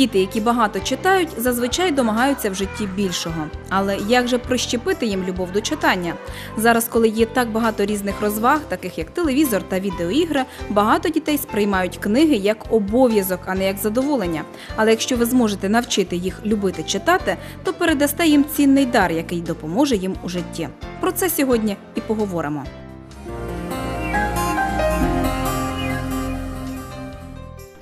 Діти, які багато читають, зазвичай домагаються в житті більшого. Але як же прищепити їм любов до читання? Зараз, коли є так багато різних розваг, таких як телевізор та відеоігри, багато дітей сприймають книги як обов'язок, а не як задоволення. Але якщо ви зможете навчити їх любити читати, то передасте їм цінний дар, який допоможе їм у житті. Про це сьогодні і поговоримо.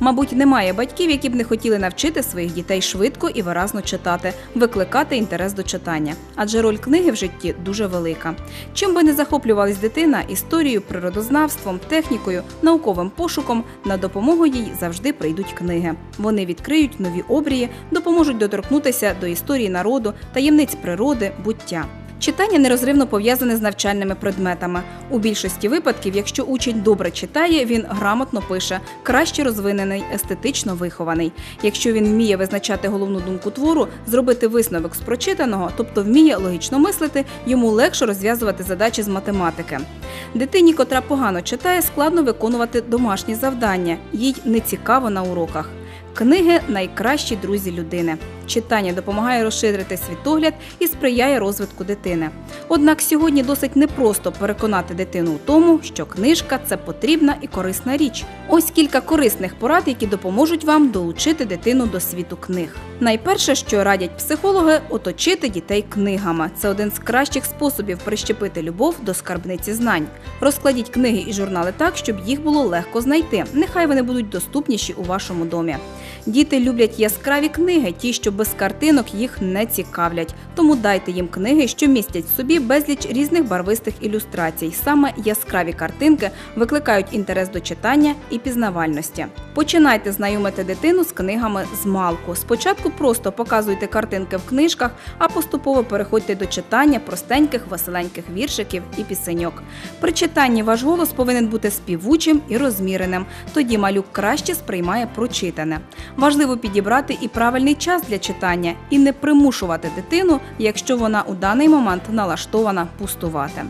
Мабуть, немає батьків, які б не хотіли навчити своїх дітей швидко і виразно читати, викликати інтерес до читання. Адже роль книги в житті дуже велика. Чим би не захоплювалась дитина історією, природознавством, технікою, науковим пошуком, на допомогу їй завжди прийдуть книги. Вони відкриють нові обрії, допоможуть доторкнутися до історії народу, таємниць природи, буття. Читання нерозривно пов'язане з навчальними предметами. У більшості випадків, якщо учень добре читає, він грамотно пише, краще розвинений, естетично вихований. Якщо він вміє визначати головну думку твору, зробити висновок з прочитаного, тобто вміє логічно мислити, йому легше розв'язувати задачі з математики. Дитині, котра погано читає, складно виконувати домашні завдання, їй не цікаво на уроках. Книги найкращі друзі людини. Читання допомагає розширити світогляд і сприяє розвитку дитини. Однак сьогодні досить непросто переконати дитину у тому, що книжка це потрібна і корисна річ. Ось кілька корисних порад, які допоможуть вам долучити дитину до світу книг. Найперше, що радять психологи, оточити дітей книгами. Це один з кращих способів прищепити любов до скарбниці знань. Розкладіть книги і журнали так, щоб їх було легко знайти. Нехай вони будуть доступніші у вашому домі. Діти люблять яскраві книги, ті, що без картинок їх не цікавлять. Тому дайте їм книги, що містять в собі безліч різних барвистих ілюстрацій. Саме яскраві картинки викликають інтерес до читання і пізнавальності. Починайте знайомити дитину з книгами з малку. Спочатку просто показуйте картинки в книжках, а поступово переходьте до читання простеньких веселеньких віршиків і пісеньок. При читанні ваш голос повинен бути співучим і розміреним. Тоді малюк краще сприймає прочитане. Важливо підібрати і правильний час для читання і не примушувати дитину, якщо вона у даний момент налаштована пустувати.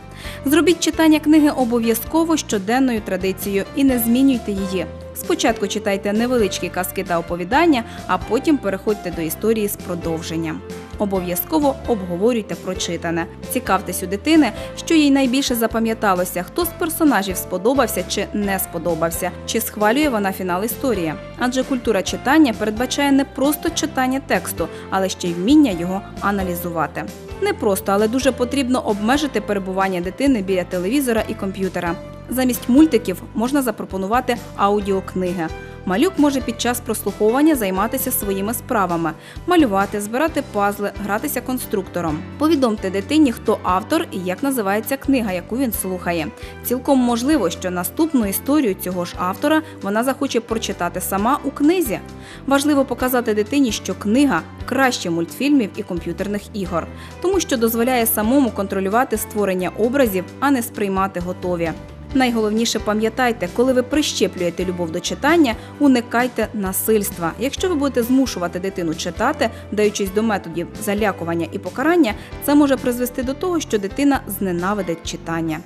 Зробіть читання книги обов'язково щоденною традицією і не змінюйте її. Спочатку читайте невеличкі казки та оповідання, а потім переходьте до історії з продовженням. Обов'язково обговорюйте прочитане. Цікавтесь у дитини, що їй найбільше запам'яталося, хто з персонажів сподобався чи не сподобався, чи схвалює вона фінал історії. Адже культура читання передбачає не просто читання тексту, але ще й вміння його аналізувати. Не просто, але дуже потрібно обмежити перебування дитини біля телевізора і комп'ютера. Замість мультиків можна запропонувати аудіокниги. Малюк може під час прослуховування займатися своїми справами, малювати, збирати пазли, гратися конструктором. Повідомте дитині, хто автор і як називається книга, яку він слухає. Цілком можливо, що наступну історію цього ж автора вона захоче прочитати сама у книзі. Важливо показати дитині, що книга краще мультфільмів і комп'ютерних ігор, тому що дозволяє самому контролювати створення образів, а не сприймати готові. Найголовніше пам'ятайте, коли ви прищеплюєте любов до читання, уникайте насильства. Якщо ви будете змушувати дитину читати, даючись до методів залякування і покарання, це може призвести до того, що дитина зненавидить читання.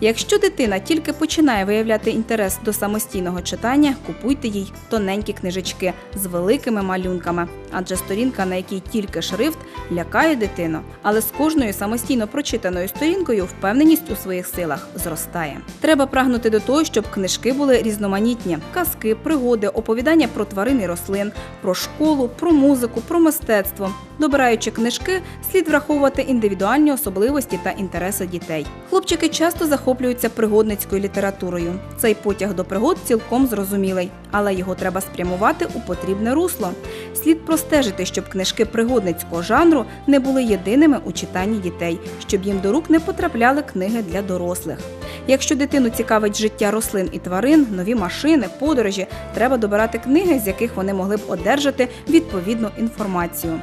Якщо дитина тільки починає виявляти інтерес до самостійного читання, купуйте їй тоненькі книжечки з великими малюнками, адже сторінка, на якій тільки шрифт, лякає дитину. Але з кожною самостійно прочитаною сторінкою впевненість у своїх силах зростає. Треба прагнути до того, щоб книжки були різноманітні: казки, пригоди, оповідання про тварин і рослин, про школу, про музику, про мистецтво. Добираючи книжки, слід враховувати індивідуальні особливості та інтереси дітей. Хлопчики часто захоплюються пригодницькою літературою. Цей потяг до пригод цілком зрозумілий, але його треба спрямувати у потрібне русло. Слід простежити, щоб книжки пригодницького жанру не були єдиними у читанні дітей, щоб їм до рук не потрапляли книги для дорослих. Якщо дитину цікавить життя рослин і тварин, нові машини, подорожі, треба добирати книги, з яких вони могли б одержати відповідну інформацію.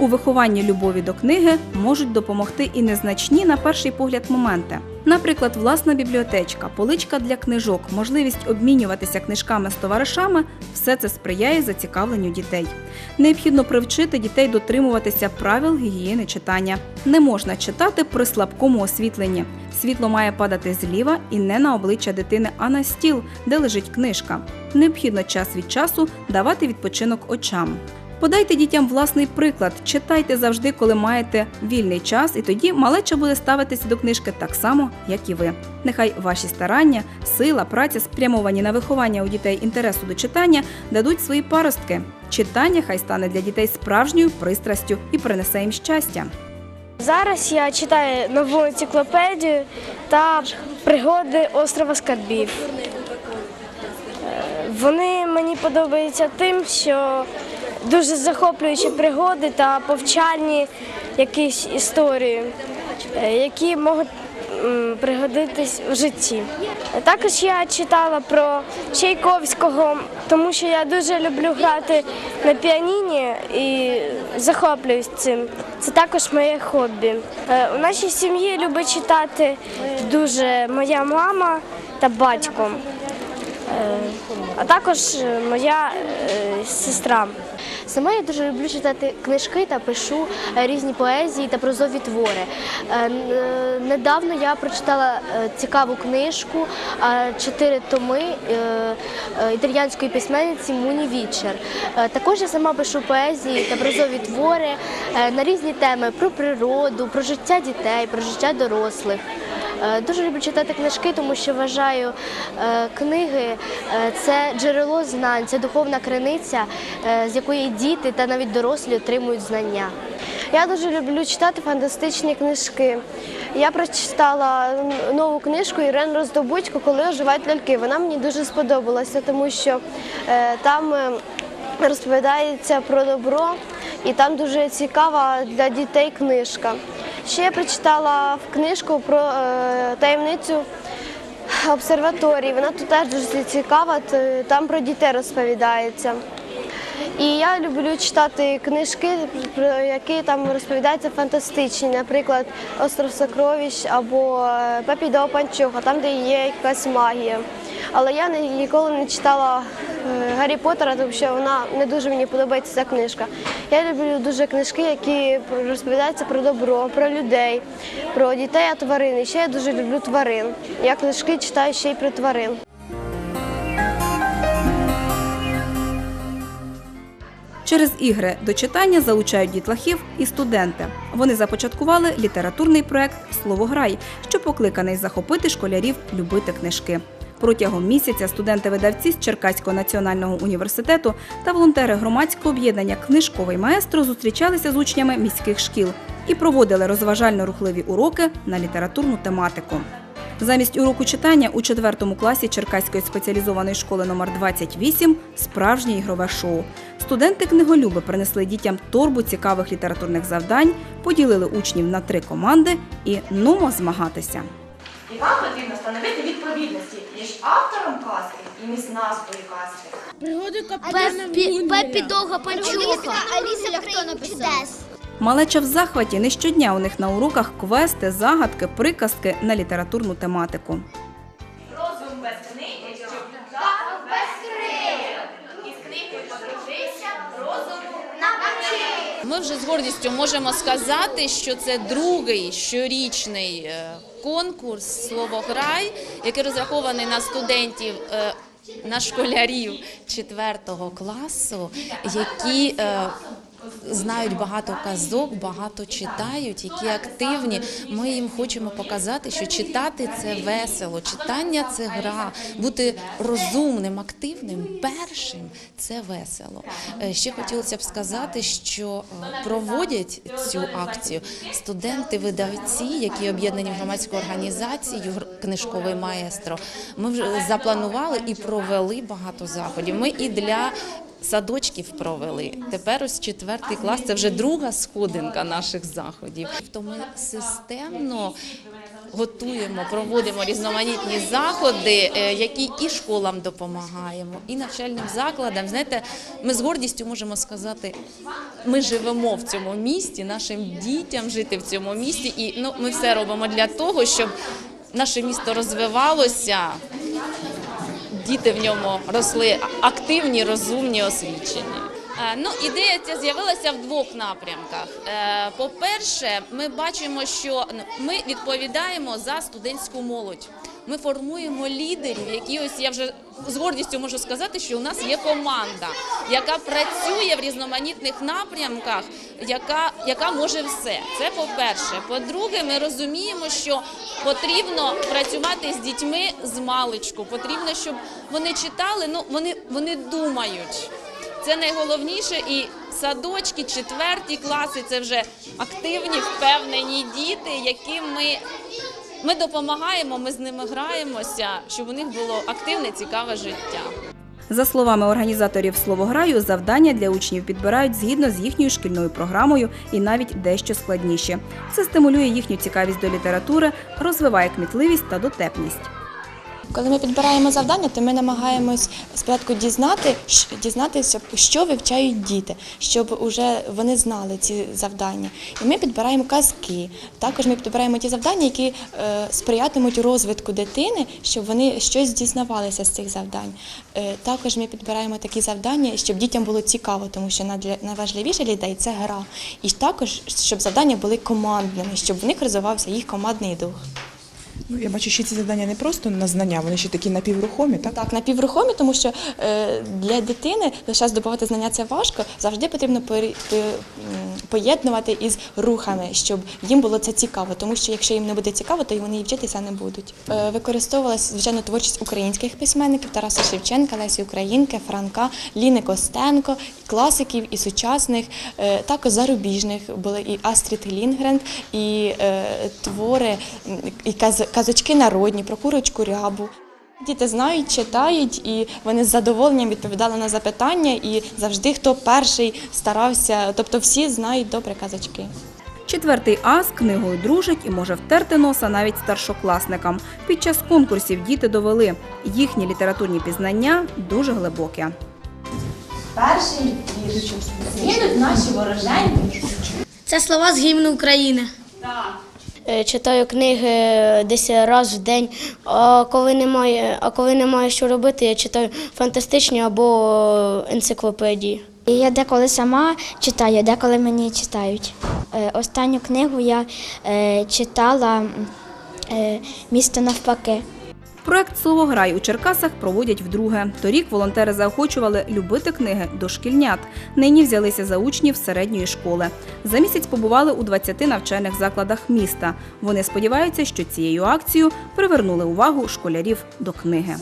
У вихованні любові до книги можуть допомогти і незначні на перший погляд моменти. Наприклад, власна бібліотечка, поличка для книжок, можливість обмінюватися книжками з товаришами все це сприяє зацікавленню дітей. Необхідно привчити дітей дотримуватися правил гігієни читання. Не можна читати при слабкому освітленні. Світло має падати зліва і не на обличчя дитини, а на стіл, де лежить книжка. Необхідно час від часу давати відпочинок очам. Подайте дітям власний приклад, читайте завжди, коли маєте вільний час, і тоді малеча буде ставитися до книжки так само, як і ви. Нехай ваші старання, сила, праця, спрямовані на виховання у дітей інтересу до читання, дадуть свої паростки. Читання хай стане для дітей справжньою пристрастю і принесе їм щастя. Зараз я читаю нову енциклопедію та пригоди острова Скарбів. Е, Вони мені подобаються тим, що дуже захоплюючі пригоди та повчальні якісь історії, е, які можуть пригодитись в житті. Також я читала про Чайковського, тому що я дуже люблю грати на піаніні і захоплююсь цим. Це також моє хобі. Е, У нашій сім'ї любить читати дуже моя мама та батько, а також е, моя е, сестра. Сама я дуже люблю читати книжки та пишу е, різні поезії та прозові твори. Е, е, Недавно я прочитала е, цікаву книжку е, чотири томи е, е, італіянської письменниці Муні Вічер. Е, Також я сама пишу поезії та прозові твори е, на різні теми про природу, про життя дітей, про життя дорослих. Е, Дуже люблю читати книжки, тому що вважаю е, книги е, це джерело знань, це духовна криниця, з якої діти та навіть дорослі отримують знання. Я дуже люблю читати фантастичні книжки. Я прочитала нову книжку Ірен Роздобудько, коли оживають ляльки. Вона мені дуже сподобалася, тому що там розповідається про добро, і там дуже цікава для дітей книжка. Ще я прочитала книжку про е, таємницю обсерваторії. Вона тут теж дуже цікава, там про дітей розповідається. І я люблю читати книжки, про які там розповідаються фантастичні, наприклад, Остров Сокровищ або е, Пепі до Панчуха, там, де є якась магія. Але я ні- ніколи не читала Гаррі Поттера, тому що вона не дуже мені подобається ця книжка. Я люблю дуже книжки, які розповідаються про добро, про людей, про дітей, а тварин. І ще я дуже люблю тварин. Я книжки читаю ще й про тварин. Через ігри до читання залучають дітлахів і студенти. Вони започаткували літературний проект Словограй, що покликаний захопити школярів любити книжки. Протягом місяця студенти-видавці з Черкаського національного університету та волонтери громадського об'єднання Книжковий маестро зустрічалися з учнями міських шкіл і проводили розважально-рухливі уроки на літературну тематику. Замість уроку читання у четвертому класі Черкаської спеціалізованої школи номер 28 справжнє ігрове шоу. Студенти-книголюби принесли дітям торбу цікавих літературних завдань, поділили учнів на три команди і нумо змагатися. І вам потрібно встановити відповідності між автором казки і між назвою казки. Пепі, Пепі довга панчуха. Аліса хто написав? Малеча в захваті не щодня у них на уроках квести, загадки, приказки на літературну тематику. Розум без книги, щоб так без книги. І з книгою подружися, розуму навчи. Ми вже з гордістю можемо сказати, що це другий щорічний е, конкурс Словограй, який розрахований на студентів. е, На школярів 4 класу, які е, знають багато казок, багато читають, які активні. Ми їм хочемо показати, що читати це весело, читання це гра, бути розумним, активним, першим це весело. Е, Ще хотілося б сказати, що е, проводять цю акцію студенти-видавці, які об'єднані в громадську організацію «Гр- книжковий маестро. Ми вже запланували і провели багато заходів. Ми і для Садочків провели. Тепер ось четвертий клас це вже друга сходинка наших заходів. Тобто ми системно готуємо, проводимо різноманітні заходи, е, які і школам допомагаємо, і навчальним закладам. Знаєте, ми з гордістю можемо сказати, ми живемо в цьому місті, нашим дітям жити в цьому місті, і ну, ми все робимо для того, щоб наше місто розвивалося, діти в ньому росли активні, розумні, освічені. Е, Ну, ідея ця з'явилася в двох напрямках. Е, По-перше, ми бачимо, що ну, ми відповідаємо за студентську молодь. Ми формуємо лідерів, які ось я вже з гордістю можу сказати, що у нас є команда, яка працює в різноманітних напрямках, яка, яка може все. Це по-перше. По-друге, ми розуміємо, що потрібно працювати з дітьми з маличку. Потрібно, щоб вони читали, ну вони, вони думають. Це найголовніше, і садочки, четверті класи це вже активні, впевнені діти, яким ми, ми допомагаємо, ми з ними граємося, щоб у них було активне, цікаве життя. За словами організаторів словограю, завдання для учнів підбирають згідно з їхньою шкільною програмою і навіть дещо складніше. Це стимулює їхню цікавість до літератури, розвиває кмітливість та дотепність. Коли ми підбираємо завдання, то ми намагаємось спочатку дізнати, дізнатися, що вивчають діти, щоб уже вони знали ці завдання. І ми підбираємо казки. Також ми підбираємо ті завдання, які е, сприятимуть розвитку дитини, щоб вони щось дізнавалися з цих завдань. Е, також ми підбираємо такі завдання, щоб дітям було цікаво, тому що найважливіше для дітей це гра. І також щоб завдання були командними, щоб в них розвивався їх командний дух. Ну, я бачу, що ці завдання не просто на знання, вони ще такі напіврухомі, так? Так, напіврухомі, тому що е, для дитини лише здобувати знання це важко. Завжди потрібно пи- поєднувати із рухами, щоб їм було це цікаво. Тому що якщо їм не буде цікаво, то й вони і вчитися не будуть. Е, використовувалася звичайно творчість українських письменників Тараса Шевченка, Лесі Українки, Франка, Ліни Костенко, класиків і сучасних, е, також зарубіжних були і Астрід Лінгрен, і твори, і каз- казочки народні про курочку рябу. Діти знають, читають, і вони з задоволенням відповідали на запитання, і завжди хто перший старався, тобто всі знають добре казочки. Четвертий А з книгою дружить і може втерти носа навіть старшокласникам. Під час конкурсів діти довели, їхні літературні пізнання дуже глибоке. Перший вірш. Згинуть наші вороженьки. Це слова з гімну України. Е, Читаю книги десь раз в день. А коли немає, а коли немає що робити, я читаю фантастичні або енциклопедії. Я деколи сама читаю, деколи мені читають. Е, Останню книгу я е, читала е, Місто навпаки. Проект Словограй у Черкасах проводять вдруге. Торік волонтери заохочували любити книги дошкільнят. Нині взялися за учнів середньої школи. За місяць побували у 20 навчальних закладах міста. Вони сподіваються, що цією акцією привернули увагу школярів до книги.